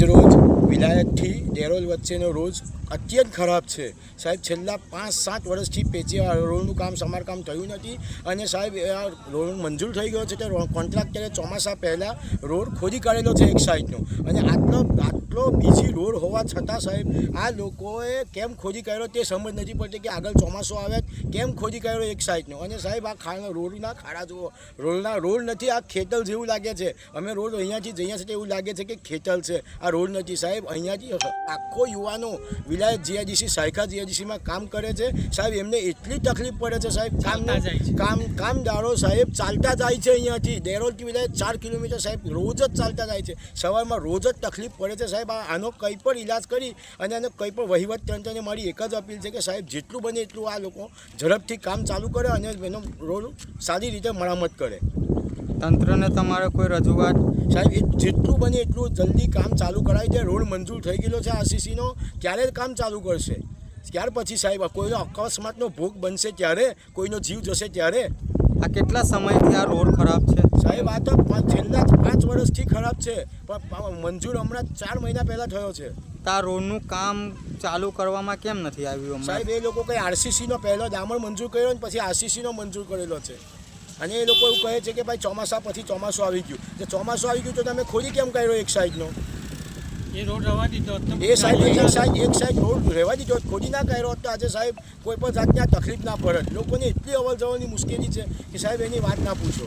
આજરોજ વિલાયતથી ડેરોલ વચ્ચેનો રોજ અત્યંત ખરાબ છે. સાહેબ, છેલ્લા પાંચ, સાત વર્ષથી પેચી રોડનું કામ, સમારકામ થયું નથી અને સાહેબ આ રોડ મંજૂર થઈ ગયો છે તે કોન્ટ્રાક્ટરે ચોમાસા પહેલાં રોડ ખોદી કાઢેલો છે એક સાઈડનો અને આટલો આટલો રોડ હોવા છતાં સાહેબ આ લોકોએ કેમ ખોદી કાઢ્યો તે સમજ નથી પડતી કે આગળ ચોમાસું આવે કેમ ખોદી કાઢ્યો એક સાઈડનો. અને સાહેબ આ ખાડા રોડના ખાડા જુઓ. રોડના રોડ નથી આ ખેતર જેવું લાગે છે. અમે રોડ અહીંયાથી જઈએ છીએ એવું લાગે છે કે ખેતર છે. આ રોડ નથી સાહેબ અહીંયાથી આખો યુવાનો વિલાયત જીઆઈડીસી સાયકા જીઆઈડીસીમાં કામ કરે છે. સાહેબ એમને એટલી તકલીફ પડે છે સાહેબ. કામ કામ કામદારો સાહેબ ચાલતા જાય છે અહીંયાથી. દેરોલથી વિલાયત ચાર કિલોમીટર સાહેબ રોજ જ ચાલતા જાય છે. સવારમાં રોજ જ તકલીફ પડે છે સાહેબ. આનો કંઈ પણ ઈલાજ કરી અને એને કંઈ પણ વહીવટ તંત્રને મારી એક જ અપીલ છે કે સાહેબ જેટલું બને એટલું આ લોકો ઝડપથી કામ ચાલુ કરે અને એનો રોડ સારી રીતે મરામત કરે. તંત્રને તમારે કોઈ રજૂઆત? સાહેબ એ જેટલું બને એટલું જલ્દી કામ ચાલુ કરાવી દે રોડ મંજૂર થઈ ગયેલો છે આરસીસીનો. ક્યારે કામ ચાલુ કરશે? ત્યાર પછી સાહેબ કોઈનો અકસ્માતનો ભોગ બનશે ત્યારે? કોઈનો જીવ જશે ત્યારે? આ કેટલા સમયથી આ રોડ ખરાબ છે? સાહેબ આ તો છેલ્લા પાંચ વર્ષથી ખરાબ છે. પણ મંજૂર હમણાં ચાર મહિના પહેલાં થયો છે. તો રોડનું કામ ચાલુ કરવામાં કેમ નથી આવ્યું સાહેબ એ લોકો કંઈ આરસીસીનો પહેલો દામણ મંજૂર કર્યો ને પછી આરસીસીનો મંજૂર કરેલો છે. અને એ લોકો એવું કહે છે કે ભાઈ ચોમાસા પછી ચોમાસું આવી ગયું. તો ચોમાસું આવી ગયું તો તમે ખોલી કેમ કર્યો એક સાઈડનો? એ રોડ રવા દીધો એ સાઈડ એક સાઈડ એક સાઈડ રોડ રહેવા દીધો ખોદી ના કર્યો તો આજે સાહેબ કોઈ પણ જાતની આ તકલીફ ના પડે લોકોને એટલી અવર જવાની મુશ્કેલી છે કે સાહેબ એની વાત ના પૂછો.